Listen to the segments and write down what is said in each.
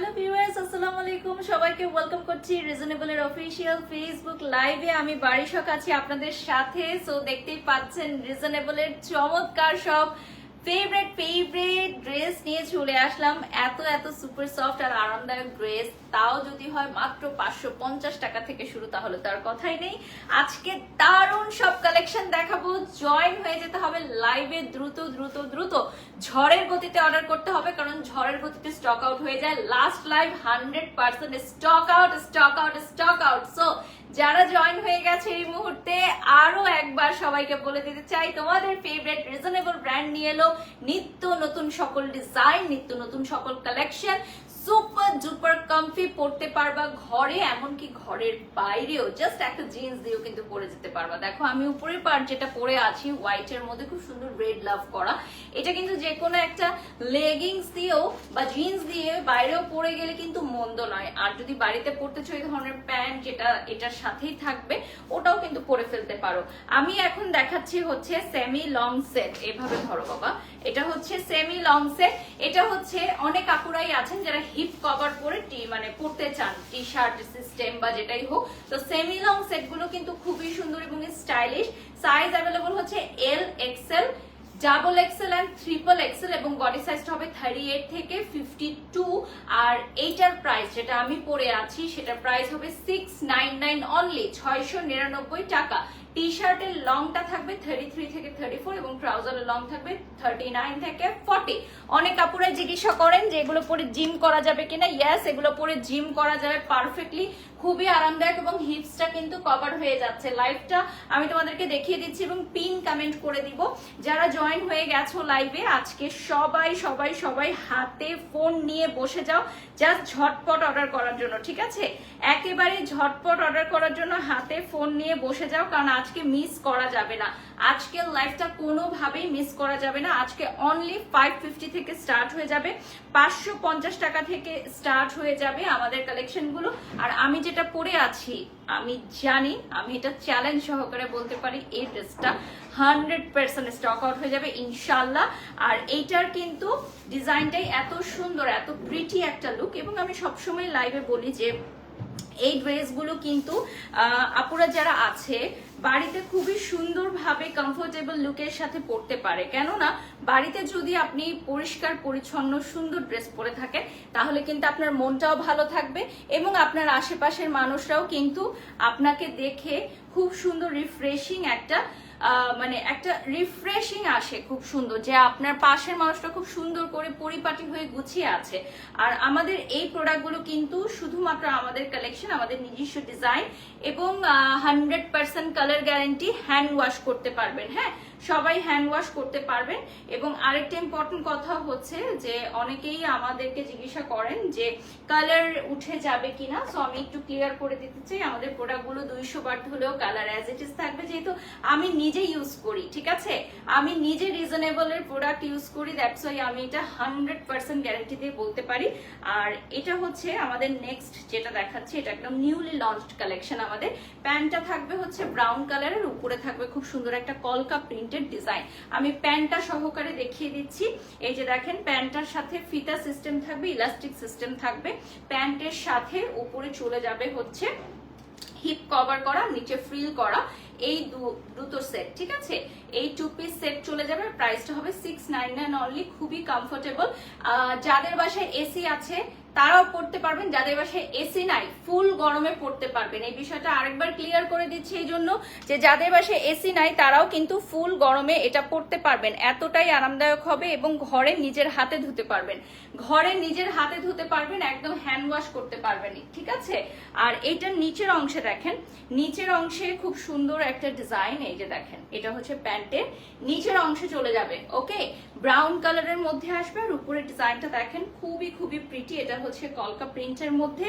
Hello viewers আসসালামু আলাইকুম। সবাইকে ওয়েলকাম করছি অফিসিয়াল ফেসবুক লাইভে আমি বারিশক আছি আপনাদের সাথে। সো দেখতেই পাচ্ছেন রিজনেবলের চমৎকার সব ফেভারিট ফেভারিট ড্রেস নিয়ে চলে আসলাম। এত এত সুপার সফট আর আরামদায়ক ড্রেস তাও যদি হয় মাত্র পাঁচশো পঞ্চাশ টাকা থেকে শুরু, তাহলে তার কথাই নেই। আজকে দারুণ সব কালেকশন দেখাবো। জয়েন হয়ে যেতে হবে লাইভে দ্রুত দ্রুত দ্রুত। ঝড়ের গতিতে অর্ডার করতে হবে, কারণ ঝড়ের গতিতে স্টক আউট হয়ে যায়। Last live hundred percent stock out stock out stock out so যারা জয়েন হয়ে গেছে এই মুহূর্তে, আরও একবার সবাইকে বলে দিতে চাই, তোমাদের ফেভারিট রিজনেবল ব্র্যান্ড নিয়ে এলো। নিত্য নতুন সকল ডিজাইন নিত্য নতুন সকল কালেকশন সুপার ডুপার কমফি পড়তে পারবা ঘরে, এমনকি ঘরের বাইরেও। জাস্ট একটা জিন্স দিয়েও কিন্তু পরে যেতে পারবা। দেখো, আমি উপরের পার্ট যেটা পরে আছি হোয়াইটের মধ্যে খুব সুন্দর রেড লাভ করা। এটা কিন্তু যে কোনো একটা লেগিংস দিয়েও বা জিন্স দিয়ে বাইরেও পরে গেলে কিন্তু মন্দ নয়। আর যদি বাড়িতে পড়তেছো এই ধরনের প্যান্ট যেটা, এটার সাথেই থাকবে, ওটাও কিন্তু পরে ফেলতে পারো। আমি এখন দেখাচ্ছি হচ্ছে সেমি লং সেট এভাবে ধরো বাবা। এটা হচ্ছে সেমি লং সেট এটা হচ্ছে অনেক আপুরাই আছেন যারা হিপ কভার পরে টি মানে পড়তে চান টি শার্ট সিস্টেম বা যেটাই হোক। তো সেমি লং সেটগুলো কিন্তু খুবই সুন্দর এবং স্টাইলিশ সাইজ অ্যাভেলেবল হচ্ছে L XL double XL and triple XL এবং বডি সাইজটা হবে থার্টি এইট থেকে ফিফটি টু আর এইটার প্রাইস যেটা আমি পরে আছি, সেটার প্রাইস হবে সিক্স নাইন নাইন অনলি ছয়শো নিরানব্বই টাকা। টি শার্টের লংটা থাকবে থার্টি থ্রি থেকে থার্টি ফোর এবং ট্রাউজারের লং থাকবে থার্টি নাইন থেকে ফর্টি অনেক কাপড়ে জিজ্ঞাসা করেন যে এগুলো পরে জিম করা যাবে কিনা। ইয়াস এগুলো পরে জিম করা যাবে পারফেক্টলি খুবই আরামদায়ক এবং হিপসটা কিন্তু কভার হয়ে যাচ্ছে। লাইভটা আমি তোমাদেরকে দেখিয়ে দিচ্ছি এবং পিন কমেন্ট করে দিব। যারা জয়েন হয়ে গেছো লাইভে আজকে সবাই সবাই সবাই হাতে ফোন নিয়ে বসে যাও। জাস্ট ঝটপট অর্ডার করার জন্য, ঠিক আছে? একেবারে ঝটপট অর্ডার করার জন্য হাতে ফোন নিয়ে বসে যাও, কারণ আজকে মিস করা যাবে না। আজকের লাইফটা কোনোভাবেই মিস করা যাবে না। আজকে অনলি ফাইভ ফিফটি থেকে স্টার্ট হয়ে যাবে। পাঁচশো পঞ্চাশ টাকা থেকে স্টার্ট হয়ে যাবে আমাদের কালেকশনগুলো আর আমি যেটা পরে আছি, আমি জানি, আমি এটা চ্যালেঞ্জ সহকারে বলতে পারি, এই ড্রেসটা হান্ড্রেড পার্সেন্ট স্টক আউট হয়ে যাবে ইনশাল্লাহ আর এইটার কিন্তু ডিজাইনটাই এত সুন্দর, এত প্রিটি একটা লুক এবং আমি সবসময় লাইভে বলি যে, এই ড্রেসগুলো কিন্তু আপুরা যারা আছে বাড়িতে খুবই সুন্দরভাবে কমফোর্টেবল লুকের সাথে পরতে পারে। কেননা, বাড়িতে যদি আপনি পরিষ্কার, পরিচ্ছন্ন, সুন্দর ড্রেস পরে থাকেন, তাহলে কিন্তু আপনার মনটাও ভালো থাকবে এবং আপনার আশেপাশের মানুষরাও কিন্তু আপনাকে দেখে খুব সুন্দর রিফ্রেশিং একটা মানে একটা রিফ্রেশিং আসে খুব সুন্দর, যে আপনার পাশের মানুষটা খুব সুন্দর করে পরিপাটি হয়ে গুছিয়ে আছে। আর আমাদের এই প্রোডাক্টগুলো কিন্তু শুধুমাত্র আমাদের কালেকশন আমাদের নিজস্ব ডিজাইন এবং hundred percent colour guarantee hand wash করতে পারবেন হ্যাঁ? সবাই হ্যান্ড ওয়াশ করতে পারবেন। এবং আরেকটা ইম্পর্টেন্ট কথা হচ্ছে যে অনেকেই আমাদেরকে জিজ্ঞাসা করেন যে কালার উঠে যাবে কিনা। সো আমি একটু ক্লিয়ার করে দিতে চাই, আমাদের প্রোডাক্টগুলো দুইশো বাট হলেও কালার অ্যাজ ইট ইস থাকবে। যেহেতু আমি নিজে ইউজ করি, ঠিক আছে? আমি নিজে রিজনেবলের প্রোডাক্ট ইউজ করি দ্যাটস ওয়াই আমি এটা হান্ড্রেড পার্সেন্ট গ্যারান্টি দিয়ে বলতে পারি। আর এটা হচ্ছে আমাদের নেক্সট যেটা দেখাচ্ছে, এটা একদম নিউলি লঞ্চড কালেকশন আমাদের। প্যান্টটা থাকবে হচ্ছে ব্রাউন কালারের উপরে থাকবে খুব সুন্দর একটা কলকা প্রিন্টেড ডিজাইন আমি প্যান্টটা সহকারে দেখিয়ে দিচ্ছি। এই যে দেখেন প্যান্টটার সাথে ফিতা সিস্টেম থাকবে ইলাস্টিক সিস্টেম থাকবে। প্যান্টের সাথে উপরে চলে যাবে হচ্ছে হিপ কভার করা, নিচে ফ্রিল করা। এই দুটো সেট ঠিক আছে? এই টু পিস সেট চলে যাবে প্রাইসটা হবে সিক্স নাইন নাইন অনলি খুবই কমফোর্টেবল যাদের বাসায় এসি আছে তারাও পড়তে পারবেন, যাদের বাসায় এসি নাই ফুল গরমে পড়তে পারবেন। এই বিষয়টা আরেকবার ক্লিয়ার করে দিচ্ছি এই জন্য যে যাদের বাসায় এসি নাই, তারাও কিন্তু ফুল গরমে এটা পড়তে পারবেন। এতটাই আরামদায়ক হবে এবং ঘরে নিজের হাতে ধুতে পারবেন। ঘরে নিজের হাতে ধুতে পারবেন, একদম হ্যান্ড ওয়াশ করতে পারবেন, ঠিক আছে? আর এইটার নিচের অংশে দেখেন, নিচের অংশে খুব সুন্দর একটা ডিজাইন এই যে দেখেন, এটা হচ্ছে প্যান্টের, নিচের অংশে চলে যাবে ওকে ব্রাউন কালারের মধ্যে আসবে আর উপরে ডিজাইনটা দেখেন খুবই খুবই প্রিটি এটা হচ্ছে কলকা প্রিন্টের মধ্যে।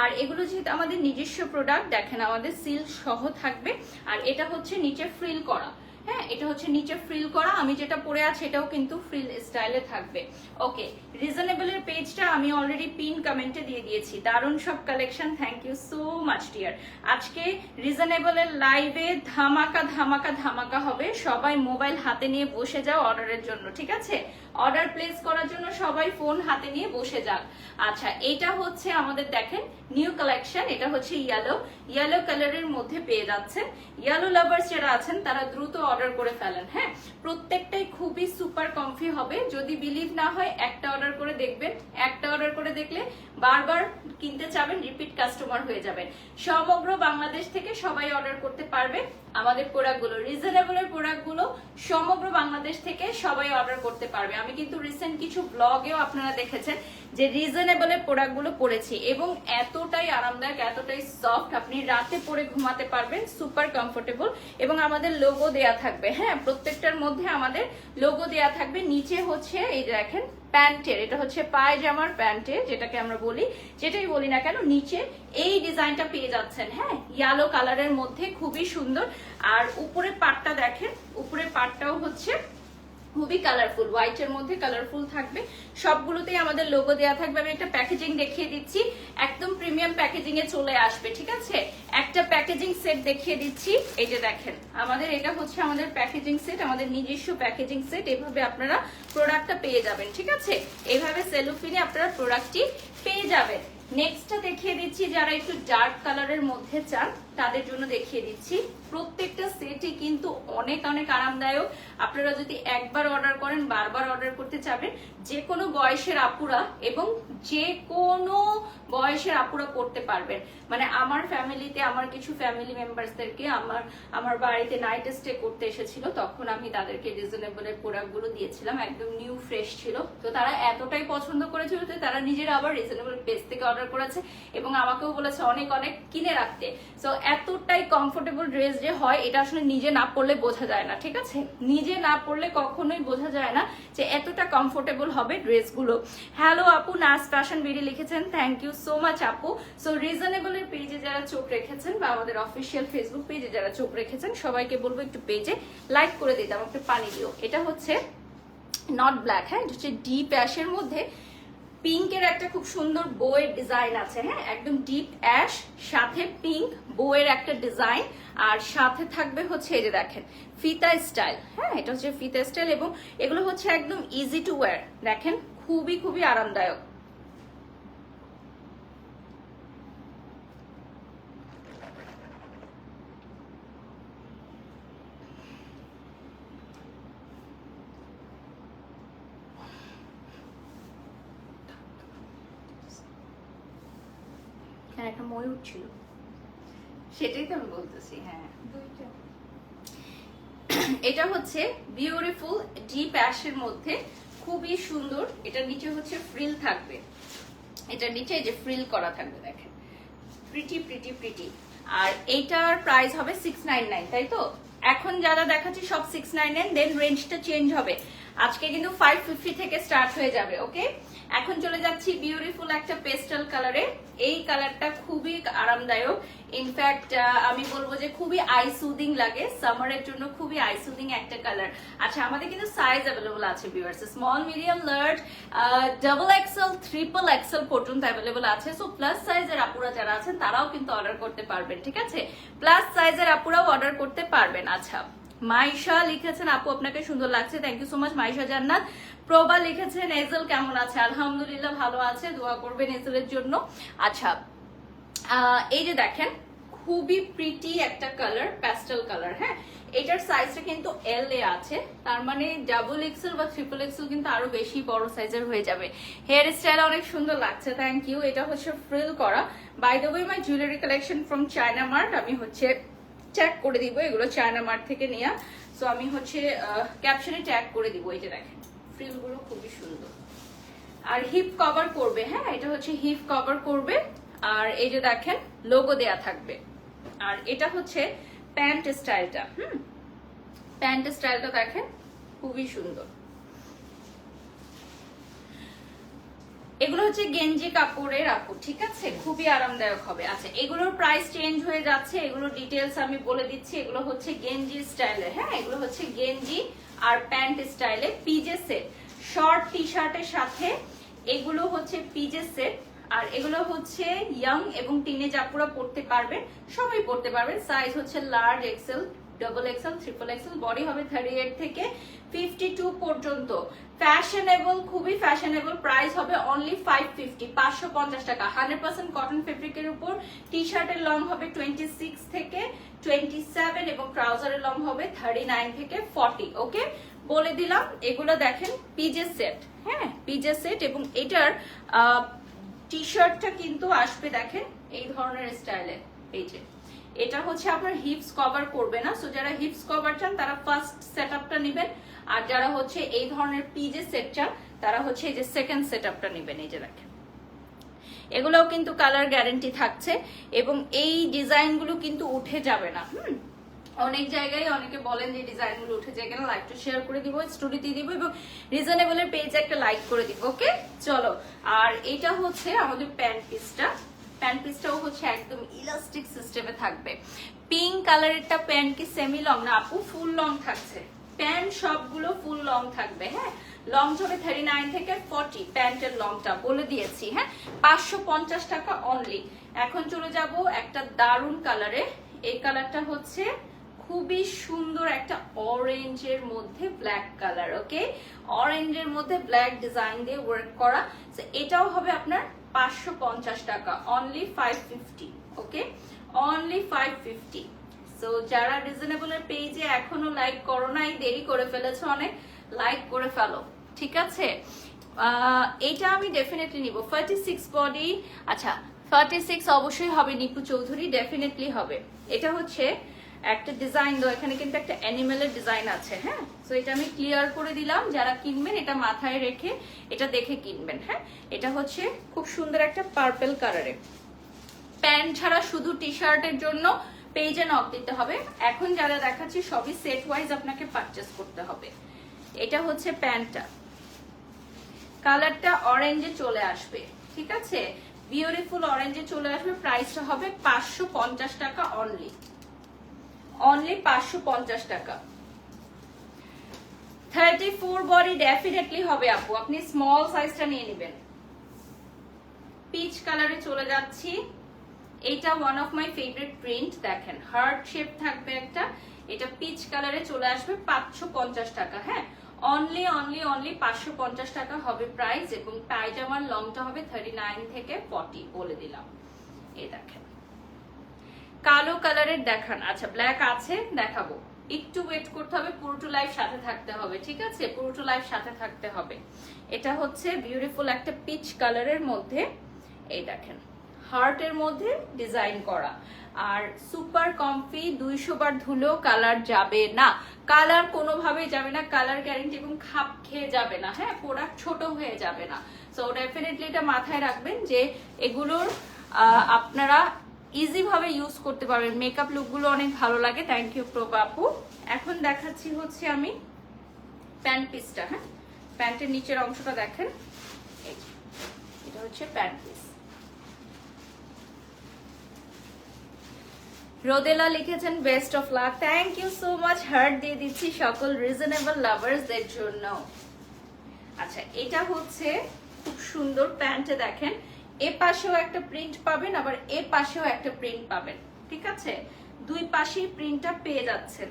আর এগুলো যেহেতু আমাদের নিজস্ব প্রোডাক্ট দেখেন আমাদের সিল সহ থাকবে। আর এটা হচ্ছে নিচে ফ্রিল করা। হ্যাঁ এটা হচ্ছে নিচে ফ্রিল করা। আমি যেটা পরে আছি, এটাও কিন্তু ফ্রিল স্টাইলে থাকবে। ওকে রিজনেবলের পেজটা আমি অলরেডি পিন কমেন্টে দিয়ে দিয়েছি। দারুণ সব collection thank you so much dear আজকে রিজনেবলের লাইভে ধামাকা ধামাকা ধামাকা হবে। সবাই মোবাইল হাতে নিয়ে বসে যাও অর্ডারের জন্য, ঠিক আছে? অর্ডার প্লেস করার জন্য সবাই ফোন হাতে নিয়ে বসে যান। আচ্ছা এটা হচ্ছে আমাদের দেখেন নিউ কালেকশন, এটা হচ্ছে ইয়েলো ইয়েলো কালারের মধ্যে পেয়ে যাচ্ছেন। ইয়েলো লাভার্স যারা আছেন, তারা দ্রুত অর্ডার করে ফেলেন হ্যাঁ? প্রত্যেকটাই খুবই সুপার কমফি হবে। যদি বিলিভ না হয়, একটা অর্ডার করে দেখবেন। একটা অর্ডার করে দেখলে বারবার কিনতে চাবেন রিপিট কাস্টমার হয়ে যাবেন। সমগ্র বাংলাদেশ থেকে সবাই অর্ডার করতে পারবে। আমাদের প্রোডাক্টগুলো রিজনেবলের প্রোডাক্টগুলো সমগ্র বাংলাদেশ থেকে সবাই অর্ডার করতে পারবে। আমি কিন্তু রিসেন্ট কিছু ব্লগেও আপনারা দেখেছেন যে রিজনেবলের প্রোডাক্টগুলো পরেছি এবং এতটাই আরামদায়ক, এতটাই সফট আপনি রাতে পরে ঘুমাতে পারবেন সুপার কমফোর্টেবল এবং আমাদের লোগো দেয়া থাকবে। হ্যাঁ প্রত্যেকটার মধ্যে আমাদের লোগো দেয়া থাকবে। নিচে হচ্ছে এই দেখেন প্যান্টের, এটা হচ্ছে পায়জামার প্যান্টের, যেটাকে আমরা বলি, যেটাই বলি না কেন, নিচে এই ডিজাইনটা পেয়ে যাচ্ছেন হ্যাঁ? ইয়ালো কালারের মধ্যে খুবই সুন্দর। আর উপরে পাটটা দেখেন উপরে পাটটাও হচ্ছে খুবই কালারফুল হোয়াইটের মধ্যে কালারফুল থাকবে। সবগুলোতেই আমাদের লোগো দেওয়া থাকবে। আমি একটা প্যাকেজিং দেখিয়ে দিচ্ছি। একদম প্রিমিয়াম প্যাকেজিং এ চলে আসবে, ঠিক আছে? একটা প্যাকেজিং সেট দেখিয়ে দিচ্ছি। এই যে দেখেন, আমাদের এটা হচ্ছে আমাদের প্যাকেজিং সেট আমাদের নিজস্ব প্যাকেজিং সেট এভাবে আপনারা প্রোডাক্টটা পেয়ে যাবেন, ঠিক আছে? এইভাবে সেলুফিনে আপনারা প্রোডাক্টটি পেয়ে যাবেন। নেক্সটটা দেখিয়ে দিচ্ছি যারা একটু ডার্ক কালারের মধ্যে চান। তাদের জন্য দেখিয়ে দিচ্ছি। প্রত্যেকটা সেটই কিন্তু অনেক অনেক আরামদায়ক। আপনারা যদি একবার অর্ডার করেন, বারবার অর্ডার করতে চাবেন যে কোনো বয়সের আপুরা এবং যে কোনো বয়সের আপুরা করতে পারবেন। মানে আমার ফ্যামিলিতে আমার কিছু ফ্যামিলি মেম্বারসদেরকে আমার আমার বাড়িতে নাইট স্টে করতে এসেছিল, তখন আমি তাদেরকে রিজনেবলের প্রোডাক্টগুলো দিয়েছিলাম, একদম নিউ ফ্রেশ ছিল। তো তারা এতটাই পছন্দ করেছিল যে তারা নিজেরা আবার রিজনেবল পেজ থেকে অর্ডার করেছে এবং আমাকেও বলেছে অনেক অনেক কিনে রাখতে। সো এতটাই কমফোর্টেবল ড্রেস যে হয়, এটা আসলে নিজে না পড়লে বোঝা যায় না, ঠিক আছে? নিজে না পড়লে কখনোই বোঝা যায় না যে এতটা কমফোর্টেবল হবে ড্রেসগুলো হ্যালো আপু নাস ফ্যাশন বিডি লিখেছেন থ্যাংক ইউ সো মাচ আপু। সো রিজনেবলের পেজে যারা চোখ রেখেছেন বা আমাদের অফিসিয়াল ফেসবুক পেজে যারা চোখ রেখেছেন, সবাইকে বলব একটু পেজে লাইক করে দিতে, আমাকে পানি দিও। এটা হচ্ছে নট ব্ল্যাক হ্যাঁ? এটা হচ্ছে ডিপ অ্যাশের মধ্যে পিঙ্কের একটা খুব সুন্দর বইয়ের ডিজাইন আছে হ্যাঁ? একদম ডিপ অ্যাশ সাথে পিঙ্ক বইয়ের একটা ডিজাইন আর সাথে থাকবে হচ্ছে এই যে দেখেন, ফিতা স্টাইল হ্যাঁ? এটা হচ্ছে ফিতা স্টাইল এবং এগুলো হচ্ছে একদম ইজি টু ওয়্যার দেখেন? খুবই খুবই আরামদায়ক এখানে একটা ছিল সেটাই তো আমি বলতেছি হ্যাঁ। এটা হচ্ছে বিউটিফুল ডিপ অ্যাশের মধ্যে খুবই সুন্দর এটার নিচে হচ্ছে ফ্রিল থাকবে। এটার নিচে যে ফ্রিল করা থাকবে দেখেন। প্রিটি প্রিটি প্রিটি আর এইটার প্রাইস হবে সিক্স নাইন নাইন তাই তো? এখন যারা দেখাচ্ছি সব সিক্স নাইন নাইন দেন রেঞ্জটা চেঞ্জ হবে। আজকে কিন্তু ফাইভ ফিফটি থেকে স্টার্ট হয়ে যাবে ওকে এখন চলে যাচ্ছি বিউটিফুল একটা পেস্টাল কালারে এই কালারটা খুবই আরামদায়ক। ইনফ্যাক্ট আমি বলব যে খুবই আই সুদিং লাগে। সামারের জন্য খুবই আই সুদিং একটা কালার আচ্ছা আমাদের কিন্তু সাইজ অ্যাভেলেবল আছে viewers small medium large double XL triple XL পর্যন্ত অ্যাভেলেবল আছে। সো প্লাস সাইজের আপুরা যারা আছেন, তারাও কিন্তু অর্ডার করতে পারবেন, ঠিক আছে? প্লাস সাইজের আপুরাও অর্ডার করতে পারবেন। আচ্ছা মাইশা লিখেছেন, আপু, আপনাকে সুন্দর লাগছে। Thank you so much Maisha Jannat. Prova লিখেছেন, এজেল কেমন আছে? আলহামদুলিল্লাহ ভালো আছে, দোয়া করবেন এজেলের জন্য। আচ্ছা এই যে দেখেন, খুবই প্রিটি একটা কালার প্যাস্টেল কালার হ্যাঁ? এটার সাইজটা কিন্তু এল এ আছে, তার মানে ডাবল এক্সেল বা ট্রিপল এক্সেল কিন্তু আরও বেশি বড় সাইজের হয়ে যাবে। হেয়ার স্টাইল অনেক সুন্দর লাগছে থ্যাংক ইউ এটা হচ্ছে ফ্রিল করা। By the way my jewellery collection from China Mart আমি হচ্ছে ট্যাগ করে দিব, এগুলো চায়না মার্ট থেকে নেওয়া সো আমি হচ্ছে ক্যাপশনে ট্যাগ করে দিব যে দেখেন। ফ্রিলগুলো খুবই সুন্দর। আর হিপ কভার করবে হ্যাঁ এটা হচ্ছে হিপ কভার করবে, আর এই যে দেখেন লোগো দেয়া থাকবে। আর এটা হচ্ছে প্যান্ট স্টাইলটা হুম? প্যান্ট স্টাইলটা দেখেন, খুবই সুন্দর। এগুলো হচ্ছে গেঞ্জি কাপড়ের কাপড় ঠিক আছে? খুবই আরামদায়ক হবে। আচ্ছা এগুলোর প্রাইস চেঞ্জ হয়ে যাচ্ছে এগুলোর ডিটেলস আমি বলে দিচ্ছি, এগুলো হচ্ছে গেঞ্জি স্টাইলে হ্যাঁ? এগুলো হচ্ছে গেঞ্জি আর প্যান্ট স্টাইলে পিজে সেট। শর্ট টি শার্টের সাথে এগুলো হচ্ছে পিজে সেট। আর এগুলো হচ্ছে ইয়াং এবং টিনেজ আপুরা পড়তে পারবেন, সবাই পড়তে পারবেন। সাইজ হচ্ছে large XL, double XL, triple XL, body হবে থার্টি এইট থেকে ফিফটি টু পর্যন্ত। ফ্যাশনেবল খুবই ফ্যাশনেবল প্রাইস হবে অনলি ফাইভ ফিফটি পাঁচশো পঞ্চাশ টাকা। হান্ড্রেড পার্সেন্ট কটন ফেব্রিকের উপর টি শার্টের লং হবে টোয়েন্টি সিক্স থেকে টোয়েন্টি সেভেন এবং ট্রাউজারের লং হবে থার্টি নাইন থেকে ফর্টি ওকে বলে দিলাম, এগুলো দেখেন পিজে সেট হ্যাঁ? পিজে সেট এবং এটার টি শার্টটা কিন্তু আসবে দেখেন, এই ধরনের স্টাইলে এই যে। এটা হচ্ছে আপনার হিপস কভার করবে না সো যারা হিপস কভার চান, তারা ফার্স্ট সেট আপটা নেবেন। আর যারা হচ্ছে এই ধরনের পিজে সেট চান তারা হচ্ছে এই যে সেকেন্ড সেট আপটা নেবেন এই যে দেখেন। এগুলোও কিন্তু কালার গ্যারেন্টি থাকছে এবং এই ডিজাইনগুলো কিন্তু উঠে যাবে না, হুম? অনেক জায়গায় অনেকে বলেন যে ডিজাইনগুলো উঠে যায় কেন লাইকটা শেয়ার করে দিব স্টোরিতে দিব এবং রিজনেবলের পেজে একটা লাইক করে দিব ওকে চলো, আর এটা হচ্ছে আমাদের প্যান্ট পিসটা প্যান্ট পিসটাও হচ্ছে একদম ইলাস্টিক সিস্টেমে থাকবে। পিঙ্ক কালারেরটা প্যান্ট কি সেমি লং না? আপু ফুল লং থাকছে। প্যান্ট সবগুলো ফুল লং থাকবে হ্যাঁ? লং হবে থার্টি নাইন থেকে ফর্টি প্যান্টের লংটা বলে দিয়েছি হ্যাঁ? পাঁচশো পঞ্চাশ টাকা অনলি এখন চলে যাব একটা দারুণ কালারে এই কালারটা হচ্ছে খুবই সুন্দর একটা অরেঞ্জের মধ্যে ব্ল্যাক কালার ওকে অরেঞ্জের মধ্যে ব্ল্যাক ডিজাইন দিয়ে ওয়ার্ক করা। এটাও হবে আপনার পাঁচশো পঞ্চাশ টাকা only five fifty okay only five fifty so যারা রিজনেবলের পেজে এখনও লাইক করো নাই, দেরি করে ফেলেছো অনেক লাইক করে ফেলো, ঠিক আছে? এটা আমি ডেফিনেটলি নিব। ফার্টি সিক্স বডি আচ্ছা ফার্টি সিক্স অবশ্যই হবে, নিপু চৌধুরী ডেফিনেটলি হবে। এটা হচ্ছে একটা ডিজাইন দো এখানে কিন্তু একটা অ্যানিমেলের ডিজাইন আছে হ্যাঁ? তো এটা আমি ক্লিয়ার করে দিলাম, যারা কিনবেন, এটা মাথায় রেখে এটা দেখে কিনবেন হ্যাঁ? এটা হচ্ছে খুব সুন্দর একটা পার্পেল কালারের প্যান্ট ছাড়া শুধু টি শার্টের জন্য পেজে নক দিতে হবে। এখন যারা দেখাচ্ছি, সবই সেট ওয়াইজ আপনাকে পারচেস করতে হবে। এটা হচ্ছে প্যান্টটা। কালারটা অরেঞ্জে চলে আসবে, ঠিক আছে? বিউটিফুল অরেঞ্জে চলে আসবে প্রাইসটা হবে পাঁচশো পঞ্চাশ টাকা অনলি অনলি পাঁচশো পঞ্চাশ টাকা। থার্টি ফোর বডি ডেফিনেটলি হবে আপু। আপনি স্মল সাইজটা নিয়ে নেবেন। পিচ কালারে চলে যাচ্ছি। এইটা one of my favourite print দেখেন। হার্ট শেপ থাকবে একটা, এটা পিচ কালারে চলে আসবে পাঁচশো পঞ্চাশ টাকা হ্যাঁ? অনলি অনলি অনলি পাঁচশো পঞ্চাশ টাকা হবে প্রাইস এবং পায়জামার লংটা হবে থার্টি নাইন থেকে ফর্টি বলে দিলাম। এই দেখেন। কালো কালারের দেখান। আচ্ছা ব্ল্যাক আছে, দেখাবো। একটু ওয়েট করতে হবে, পুরোটো লাইফ সাথে থাকতে হবে, ঠিক আছে? পুরোটো লাইফ সাথে থাকতে হবে। এটা হচ্ছে বিউটিফুল একটা পিচ কালারের মধ্যে, এই দেখেন। হার্টের মধ্যে ডিজাইন করা। আর সুপার কমফি দুইশো বার ধুলেও কালার যাবে না। কালার কোনোভাবেই যাবে না, কালার গ্যারেন্টি এবং খাপ খেয়ে যাবে না হ্যাঁ? প্রোডাক্ট ছোট হয়ে যাবে না। সো ডেফিনেটলি এটা মাথায় রাখবেন যে এগুলোর আপনারা ইজি ভাবে ইউজ করতে পারবেন। মেকআপ লুকগুলো অনেক ভালো লাগে। থ্যাংক ইউ প্রভা আপু এখন দেখাচ্ছি হচ্ছে আমি প্যান্ট পিসটা হ্যাঁ? প্যান্টের নিচের অংশটা দেখেন। এটা হচ্ছে প্যান্ট পিস রোদেলা লিখেছেন best of luck thank you so much heart দিয়ে দিচ্ছি সকল রিজনেবল লাভার্সদের জন্য। আচ্ছা এটা হচ্ছে খুব সুন্দর প্যান্টে দেখেন, এ পাশেও একটা প্রিন্ট পাবেন, আবার এ পাশেও একটা প্রিন্ট পাবেন, ঠিক আছে? দুই পাশেই প্রিন্টটা পেয়ে যাচ্ছেন।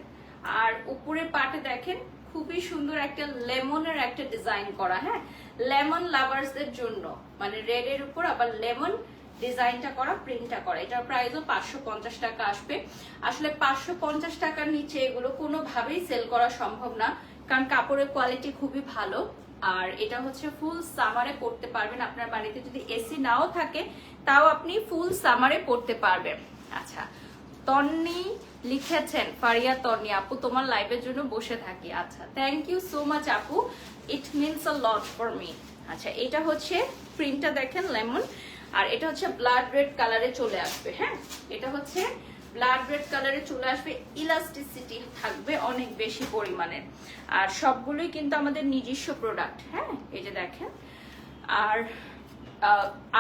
আর উপরের পাটে দেখেন, খুবই সুন্দর একটা লেমনের একটা ডিজাইন করা হ্যাঁ? লেমন লাভার্সদের জন্য মানে রেড এর উপর, আবার লেমন ডিজাইনটা করা প্রিন্টটা করা। এটার প্রাইসও পাঁচশো পঞ্চাশ টাকা আসবে। আসলে পাঁচশো পঞ্চাশ টাকার নিচে এগুলো কোনোভাবেই সেল করা সম্ভব না, কারণ কাপড়ের কোয়ালিটি খুবই ভালো। আর এটা হচ্ছে ফুল সামারে পড়তে পারবেন আপনার বাড়িতে। যদি এসি নাও থাকে, তাও আপনি ফুল সামারে পড়তে পারবেন। আচ্ছা তন্নি লিখেছেন, ফারিয়া তন্নি, আপু তোমার লাইভের জন্য বসে থাকি। আচ্ছা থ্যাংক ইউ সো মাচ আপু। It means a lot for me আচ্ছা এটা হচ্ছে প্রিন্টটা দেখেন লেমন আর এটা হচ্ছে ব্লাড রেড কালারে চলে আসবে হ্যাঁ? এটা হচ্ছে ব্লাড রেড কালারে চলে আসবে। ইলাস্টিসিটি থাকবে অনেক বেশি পরিমাণে। আর সবগুলোই কিন্তু আমাদের নিজস্ব প্রোডাক্ট হ্যাঁ? এই যে দেখেন। আর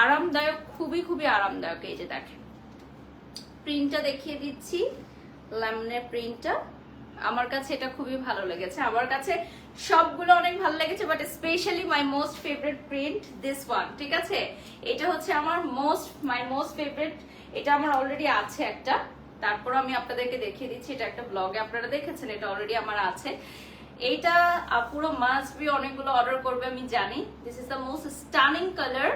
আরামদায়ক, খুবই খুবই আরামদায়ক এই যে দেখেন। প্রিন্টটা দেখিয়ে দিচ্ছি। ল্যামিনের প্রিন্টটা আমার কাছে এটা খুবই ভালো লেগেছে। আমার কাছে সবগুলো অনেক ভালো লেগেছে but specially my most favourite print this one ঠিক আছে? এটা হচ্ছে আমার মোস্ট মাই মোস্ট ফেভারিট এটা আমার অলরেডি আছে একটা। তারপর আমি আপনাদেরকে দেখিয়ে দিচ্ছি, এটা একটা ব্লগে আপনারা দেখেছেন, এটা অলরেডি আমার আছে। আহ, পুরো মাস্ট বি অনেকগুলো অর্ডার করবে আমি জানি। This is the most stunning colour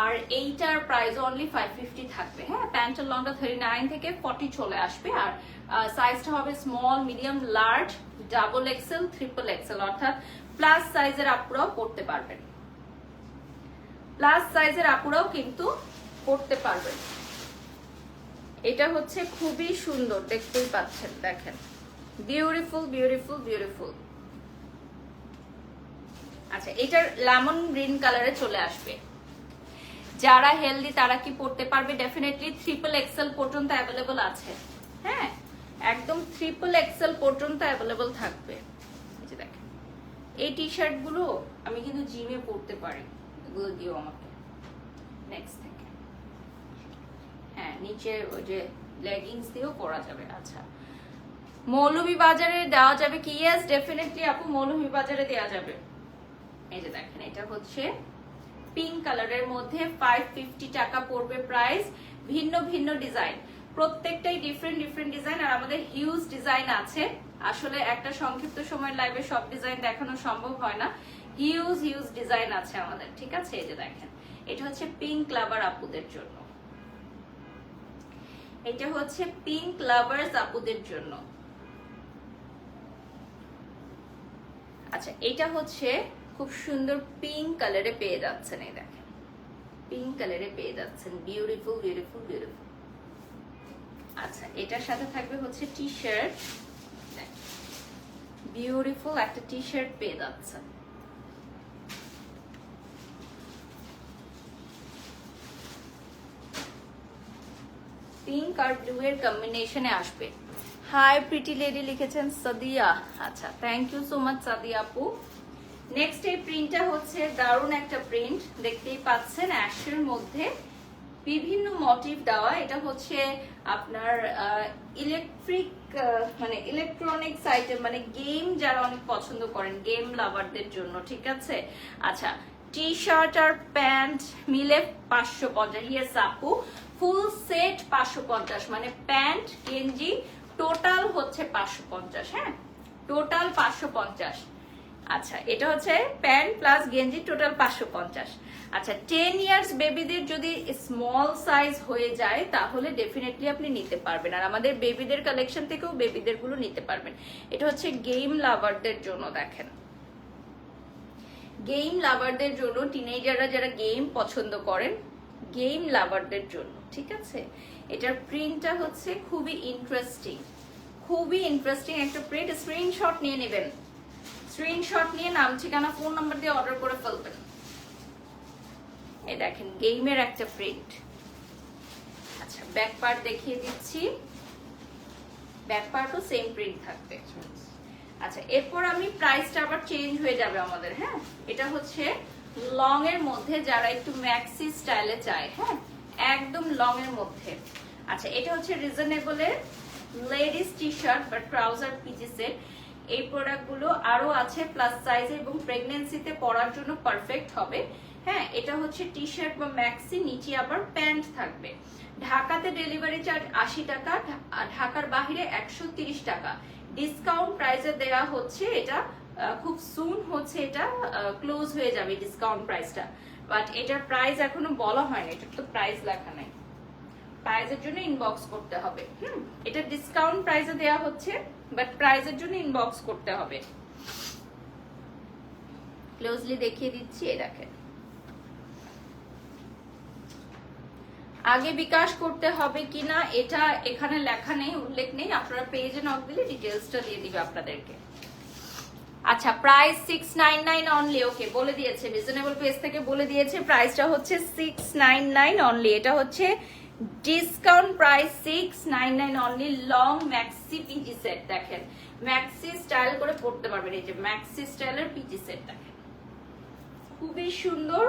আর এইটার প্রাইস অনলি ফাইভ ফিফটি থাকবে হ্যাঁ? প্যান্টের লংটা থার্টি নাইন থেকে ফর্টি চলে আসবে। আর সাইজটা হবে small medium large double XL triple XL অর্থাৎ প্লাস সাইজের আপুরাও পড়তে পারবেন। প্লাস সাইজের আপুরাও কিন্তু পড়তে পারবেন। এটা হচ্ছে খুবই সুন্দর দেখতেই পাচ্ছেন দেখেন। বিউটিফুল বিউটিফুল বিউটিফুল আচ্ছা এটার লেমন গ্রিন কালারে চলে আসবে। যারা হেলদি তারা কি পড়তে পারবে? ডেফিনেটলি ট্রিপল এক্সেল পর্যন্ত অ্যাভেলেবল আছে। হ্যাঁ একদম ট্রিপল এক্সেল পর্যন্ত অ্যাভেলেবল থাকবে। এই যে দেখেন, এই টি শার্টগুলো আমি কিন্তু জিমে পড়তে পারি। এগুলো দিও আমাকে। নেক্সট থেকে। হ্যাঁ নিচে ওই যে লেগিংস দিয়েও পরা যাবে। আচ্ছা মৌলভী বাজারে দেওয়া যাবে কি? ইয়েস ডেফিনেটলি আপু মৌলভী বাজারে দেওয়া যাবে। এই যে দেখেন, এটা হচ্ছে পিঙ্ক কালারের মধ্যে টাকা পড়বে প্রাইস ভিন্ন ভিন্ন ডিজাইন প্রত্যেকটাই ডিফারেন্ট ডিফারেন্ট ডিজাইন আর আমাদের হিউজ ডিজাইন আছে। আসলে একটা সংক্ষিপ্ত সময়ের লাইভে সব ডিজাইন দেখানো সম্ভব হয় না। হিউজ হিউজ ডিজাইন আছে আমাদের, ঠিক আছে? এই যে দেখেন, এটা হচ্ছে পিঙ্ক লাভার আপুদের জন্য। এটা হচ্ছে পিঙ্ক লাভার্স আপুদের জন্য। আচ্ছা এটা হচ্ছে খুব সুন্দর পিঙ্ক কালারে পেয়ে যাচ্ছেন এই দেখেন। পিঙ্ক কালারে পেয়ে যাচ্ছেন। বিউটিফুল বিউটিফুল বিউটিফুল আচ্ছা এটার সাথে থাকবে হচ্ছে টি শার্ট বিউটিফুল একটা টি শার্ট পেয়ে যাচ্ছেন। পিঙ্ক আর ব্লু এর কম্বিনেশনে আসবে। হাই প্রিটি লেডি লিখেছেন সাদিয়া। আচ্ছা thank you so much Sadia আপু। নেক্সট এই প্রিন্টটা হচ্ছে দারুণ একটা প্রিন্ট দেখতেই পাচ্ছেন অ্যাশের মধ্যে বিভিন্ন মোটিভ দেওয়া। এটা হচ্ছে আপনার ইলেকট্রিক মানে ইলেকট্রনিক্স আইটেম মানে গেম যারা অনেক পছন্দ করেন গেম লাভারদের জন্য, ঠিক আছে? আচ্ছা টি শার্ট আর প্যান্ট মিলে পাঁচশো পঞ্চাশ। ইয়েস আপু ফুল সেট পাঁচশো পঞ্চাশ মানে প্যান্ট গেঞ্জি টোটাল হচ্ছে পাঁচশো পঞ্চাশ হ্যাঁ? টোটাল পাঁচশো পঞ্চাশ। আচ্ছা এটা হচ্ছে প্যান্ট প্লাস গেঞ্জি, টোটাল পাঁচশো পঞ্চাশ। আচ্ছা টেন ইয়ার্স বেবিদের যদি স্মল সাইজ হয়ে যায়, তাহলে ডেফিনেটলি আপনি নিতে পারবেন। আর আমাদের বেবিদের কালেকশন থেকেও বেবিদেরগুলো নিতে পারবেন। এটা হচ্ছে গেম লাভারদের জন্য, দেখেন। গেম লাভারদের জন্য টিনেজাররা যারা গেম পছন্দ করেন গেম লাভারদের জন্য, ঠিক আছে? এটার প্রিন্টটা হচ্ছে খুবই ইন্টারেস্টিং খুবই ইন্টারেস্টিং একটা প্রিন্ট স্ক্রিনশট নিয়ে নেবেন। স্ক্রিনশট নিয়ে নাম, ঠিকানা ফোন নাম্বার দিয়ে অর্ডার করে ফেলবেন। এই দেখেন গেমের একটা প্রিন্ট আচ্ছা ব্যাক পার্ট দেখিয়ে দিচ্ছি। ব্যাক পার্টও সেম প্রিন্ট থাকবে। আচ্ছা এরপর আমি প্রাইসটা আবার চেঞ্জ হয়ে যাবে আমাদের হ্যাঁ? এটা হচ্ছে লং এর মধ্যে যারা একটু ম্যাক্সি স্টাইলে চায় হ্যাঁ? একদম লং এর মধ্যে। আচ্ছা এটা হচ্ছে রিজনেবলের লেডিস টি শার্ট বা ট্রাউজার পিজি এই প্রোডাক্টগুলো আরও আছে প্লাস সাইজ এবং প্রেগনেন্সিতে পরার জন্য পারফেক্ট হবে। হ্যাঁ এটা হচ্ছে টি শার্ট বা ম্যাক্সি, নিচে আবার প্যান্ট থাকবে। ঢাকাতে ডেলিভারি চার্জ আশি টাকা ঢাকার বাহিরে একশো টাকা। ডিসকাউন্ট প্রাইসে দেওয়া হচ্ছে এটা খুব সুন হচ্ছে এটা ক্লোজ হয়ে যাবে ডিসকাউন্ট প্রাইসটা। বাট এটার প্রাইস এখনও বলা হয়নি, এটার তো প্রাইস লেখা নাই। প্রাইজের জন্য ইনবক্স করতে হবে। হুম, এটা ডিসকাউন্ট প্রাইসে দেওয়া হচ্ছে বাট প্রাইজের জন্য ইনবক্স করতে হবে। ক্লোজলি দেখিয়ে দিচ্ছি এই দেখেন। আগে বিকাশ করতে হবে কিনা এটা এখানে লেখা নেই উল্লেখ নেই। আপনারা পেজে নক দিলে ডিটেলসটা দিয়ে দিবে আপনাদেরকে। আচ্ছা price six nine nine only okay বলে দিয়েছে রিজনেবল পেজ থেকে বলে দিয়েছে প্রাইসটা হচ্ছে সিক্স নাইন নাইন অনলি এটা হচ্ছে discount price six nine nine only long maxi PJ set দেখেন। ম্যাক্সি স্টাইল করে পড়তে পারবেন, এই যে ম্যাক্সি স্টাইলের পিজি সেট দেখেন। খুবই সুন্দর,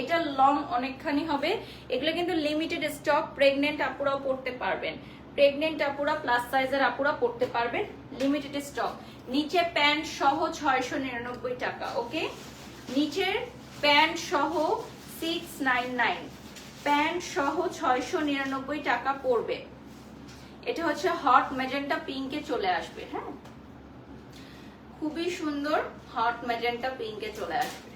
এটা লং অনেকখানি হবে। এগুলো কিন্তু লিমিটেড স্টক প্রেগনেন্ট আপুরাও পড়তে পারবেন। প্রেগনেন্ট আপুরা প্লাস সাইজের আপুরা পড়তে পারবেন লিমিটেড স্টক নিচে প্যান্ট সহ ছয়শো নিরানব্বই টাকা ওকে নিচের প্যান্ট সহ সিক্স নাইন নাইন প্যান্ট সহ ছয়শো নিরানব্বই টাকা পড়বে। এটা হচ্ছে হট ম্যাজেন্টা পিঙ্কে চলে আসবে হ্যাঁ? খুবই সুন্দর হট ম্যাজেন্টা পিঙ্কে চলে আসবে।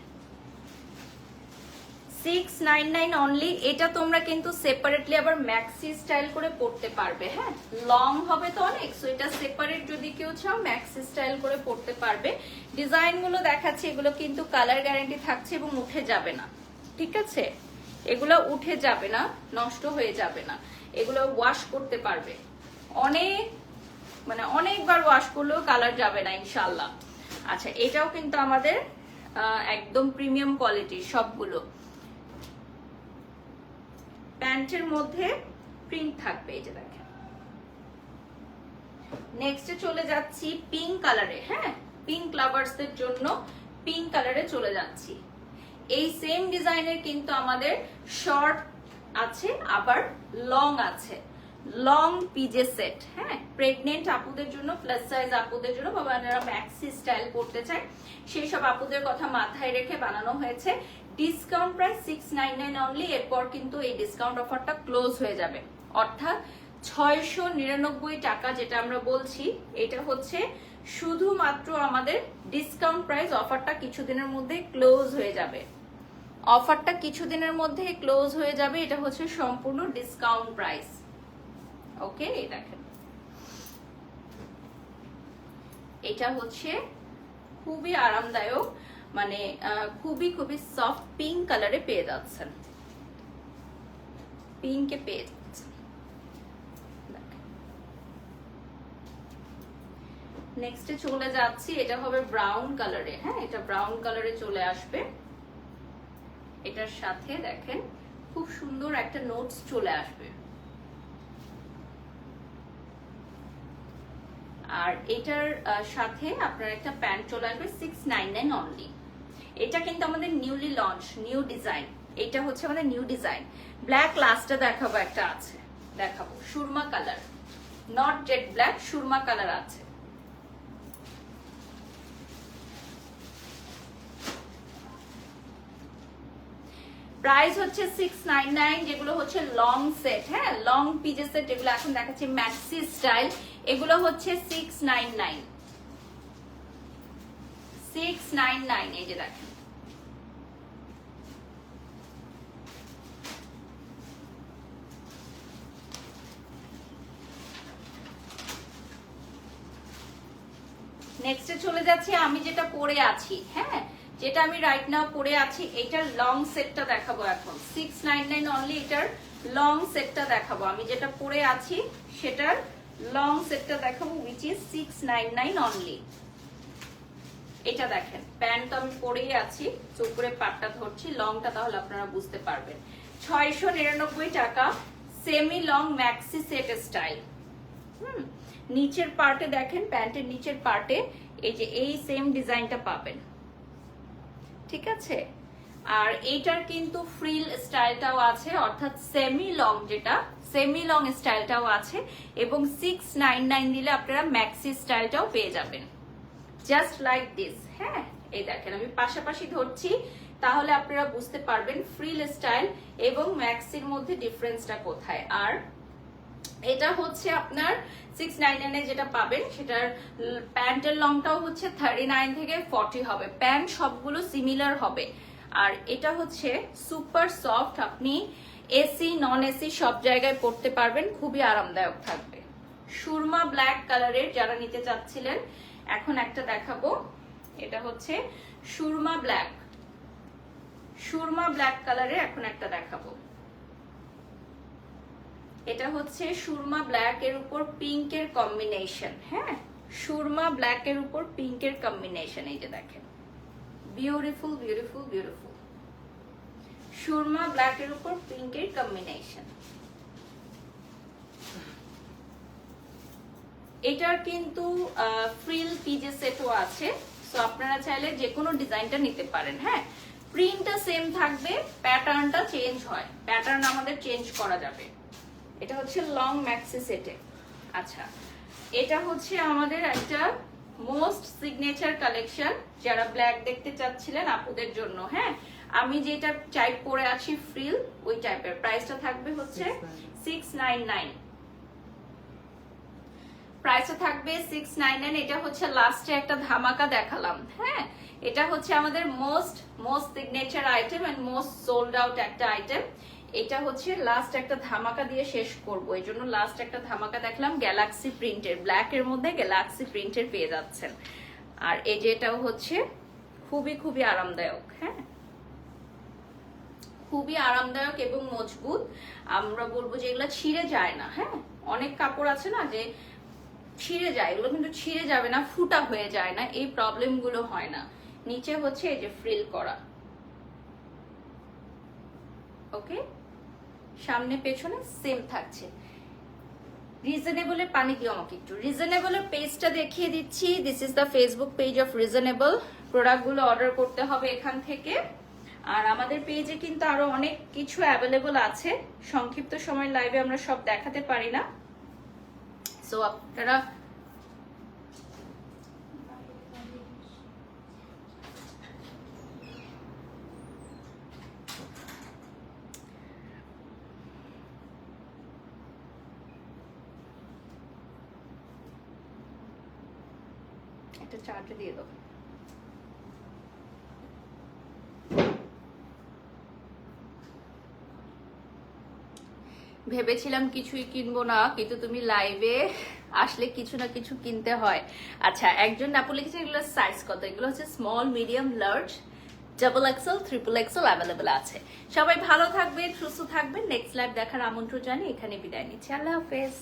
সিক্স নাইন নাইন অনলি এটা তোমরা কিন্তু সেপারেটলি আবার ম্যাক্সি স্টাইল করে পড়তে পারবে হ্যাঁ? লং হবে তো অনেক সো এটা সেপারেট যদি কেউ চাও ম্যাক্সি স্টাইল করে পড়তে পারবে। ডিজাইনগুলো দেখাচ্ছে, এগুলো কিন্তু কালার গ্যারেন্টি থাকছে এবং উঠে যাবে না। ঠিক আছে? এগুলো উঠে যাবে না, নষ্ট হয়ে যাবে না। এগুলো ওয়াশ করতে পারবে। অনেক মানে অনেকবার ওয়াশ করলেও কালার যাবে না ইনশাল্লাহ আচ্ছা এটাও কিন্তু আমাদের একদম প্রিমিয়াম কোয়ালিটির সবগুলো। প্যান্টের মধ্যে প্রিন্ট থাকবে, এই যে দেখেন। নেক্সটে চলে যাচ্ছি পিঙ্ক কালারে হ্যাঁ? পিঙ্ক লাভার্সদের জন্য পিঙ্ক কালারে চলে যাচ্ছি। এই সেম ডিজাইনের কিন্তু আমাদের শর্ট আছে, আবার লং আছে। লং পিজে সেট হ্যাঁ? প্রেগনেন্ট আপুদের জন্য প্লাস সাইজ আপুদের জন্য, বা যারা ম্যাক্সি স্টাইল করতে চায় সেই সব আপুদের কথা মাথায় রেখে বানানো হয়েছে। Discount price six nine nine only এরপর কিন্তু এই ডিসকাউন্ট অফারটা ক্লোজ হয়ে যাবে। অর্থাৎ ছয়শো নিরানব্বই টাকা যেটা আমরা বলছি, এটা হচ্ছে শুধুমাত্র আমাদের ডিসকাউন্ট প্রাইস অফারটা কিছুদিনের মধ্যে ক্লোজ হয়ে যাবে। অফারটা কিছুদিনের মধ্যে ক্লোজ হয়ে যাবে। এটা হচ্ছে সম্পূর্ণ ডিসকাউন্ট প্রাইস। ওকে দেখেন। এটা হচ্ছে খুবই আরামদায়ক মানে খুবই খুবই সফট পিঙ্ক কালারে পেয়ে যাচ্ছেন। পিঙ্কে পেয়ে যাচ্ছেন। নেক্সটে চলে যাচ্ছি, এটা হবে ব্রাউন কালারে হ্যাঁ? এটা ব্রাউন কালারে চলে আসবে। এটার সাথে দেখেন খুব সুন্দর একটা নোটস চলে আসবে। আর এটার সাথে আপনার একটা প্যান্ট চলে আসবে সিক্স নাইন নাইন অনলি এটা কিন্তু আমাদের নিউলি লঞ্চ নিউ ডিজাইন এটা হচ্ছে আমাদের নিউ ডিজাইন ব্ল্যাক লাস্টে দেখাবো একটা আছে। দেখাবো, সুরমা কালার নট জেড ব্ল্যাক সুরমা কালার আছে। প্রাইস হচ্ছে সিক্স নাইন নাইন যেগুলো হচ্ছে লং সেট হ্যাঁ? লং পিজে সেট যেগুলো এখন দেখাচ্ছি ম্যাক্সি স্টাইল এগুলো হচ্ছে six nine nine six nine nine এই যে দেখেন। নেক্সটে চলে যাচ্ছি, আমি যেটা পরে আছি হ্যাঁ? যেটা আমি রাইট নাও পরে আছি, এটার লং সেটটা দেখাবো এখন। সিক্স নাইন নাইন অনলি এটার লং সেটটা দেখাবো। আমি যেটা পরে আছি, সেটার লং সেটটা দেখাবো which is six nine nine only এটা দেখেন প্যান্ট তো আমি পরেই আছি তো উপরে পাটটা ধরছি লংটা তাহলে আপনারা বুঝতে পারবেন। ছয়শো নিরানব্বই টাকা semi long maxi set style হুম, নিচের পার্টে দেখেন প্যান্টের নিচের পার্টে এই যে, এই সেম ডিজাইনটা পাবেন। ঠিক আছে? আর এইটার কিন্তু ফ্রিল স্টাইলটাও আছে, অর্থাৎ সেমি লং যেটা সেমি লং স্টাইলটাও আছে, এবং সিক্স নাইন নাইন দিলে আপনারা ম্যাক্সি স্টাইলটাও পেয়ে যাবেন। জাস্ট লাইক দিস হ্যাঁ? এই দেখেন, আমি পাশাপাশি ধরছি, তাহলে আপনারা বুঝতে পারবেন ফ্রিল স্টাইল এবং ম্যাক্সির মধ্যে ডিফারেন্সটা কোথায়। আর এটা হচ্ছে আপনার সিক্স নাইন যেটা পাবেন, সেটার প্যান্টের লংটাও হচ্ছে থার্টি নাইন থেকে ফর্টি হবে। প্যান্ট সবগুলো সিমিলার হবে। আর এটা হচ্ছে সুপার সফট আপনি এসি নন এসি সব জায়গায় পড়তে পারবেন, খুবই আরামদায়ক থাকবে। সুরমা ব্ল্যাক কালারের যারা নিতে চাচ্ছিলেন, এখন একটা দেখাবো। এটা হচ্ছে সুরমা ব্ল্যাক সুরমা ব্ল্যাক কালারে এখন একটা দেখাবো। এটা হচ্ছে সুরমা ব্ল্যাক এর উপর পিঙ্ক এর কম্বিনেশন হ্যাঁ? সুরমা ব্ল্যাক এর উপর পিঙ্ক এর কম্বিনেশন এই যে দেখেন। বিউটিফুল বিউটিফুল বিউটিফুল সুরমা ব্ল্যাক এর উপর পিঙ্ক এর কম্বিনেশন এটার কিন্তু ফ্রিল পিজে সেটও আছে। সো আপনারা চাইলে যে কোনো ডিজাইনটা নিতে পারেন হ্যাঁ? প্রিন্টটা সেম থাকবে প্যাটার্নটা চেঞ্জ হয়। প্যাটার্ন আমাদের চেঞ্জ করা যাবে। এটা হচ্ছে লং ম্যাক্সি সেটে আচ্ছা এটা হচ্ছে আমাদের একটা মোস্ট সিগনেচার কালেকশন যারা ব্ল্যাক দেখতে চাচ্ছিলেন আপুদের জন্য হ্যাঁ? আমি যেটা টাইপ পরে আছি ফ্রিল ওই টাইপের প্রাইসটা থাকবে হচ্ছে সিক্স নাইন প্রাইসও থাকবে সিক্স নাইন নাইন এটা হচ্ছে লাস্টে একটা ধামাকা দেখালাম হ্যাঁ? এটা হচ্ছে আমাদের most most signature item and most sold out একটা আইটেম এটা হচ্ছে লাস্ট একটা ধামাকা দিয়ে শেষ করব। এই জন্য লাস্ট একটা ধামাকা দেখলাম গ্যালাক্সি প্রিন্টের ব্ল্যাক এর মধ্যে গ্যালাক্সি প্রিন্টের পেয়ে যাচ্ছেন। আর এই যে এটাও হচ্ছে খুবই খুবই আরামদায়ক হ্যাঁ? খুবই আরামদায়ক এবং মজবুত। আমরা বলব যে এগুলো ছিঁড়ে যায় না হ্যাঁ? অনেক কাপড় আছে না যে ছিঁড়ে যায়, এগুলো কিন্তু ছিঁড়ে যাবে না, ফুটা হয়ে যায় না, এই প্রবলেমগুলো হয় না। নিচে হচ্ছে এই যে ফ্রিল করা। ওকে সামনে, পেছনে সেম থাকছে। রিজনেবলের পানি দিও আমাকে একটু। রিজনেবলের পেজটা দেখিয়ে দিচ্ছি। This is the Facebook page of Reasonable প্রোডাক্টগুলো অর্ডার করতে হবে এখান থেকে। আর আমাদের পেজে কিন্তু আরও অনেক কিছু অ্যাভেলেবল আছে। সংক্ষিপ্ত সময় লাইভে আমরা সব দেখাতে পারি না। সো আপনারা একটা চার্জে দিয়ে দাও ভেবেছিলাম কিছুই কিনবো না, কিন্তু তুমি লাইভে আসলে কিছু না কিছু কিনতে হয়। আচ্ছা একজন আপু লিখেছে এগুলোর সাইজ কত? এগুলো হচ্ছে small medium large double XL triple XL available আছে। সবাই ভালো থাকবেন, সুস্থ থাকবেন। নেক্সট লাইভ দেখার আমন্ত্রণ জানিয়ে এখানে বিদায় নিচ্ছি। আল্লাহ হাফেজ।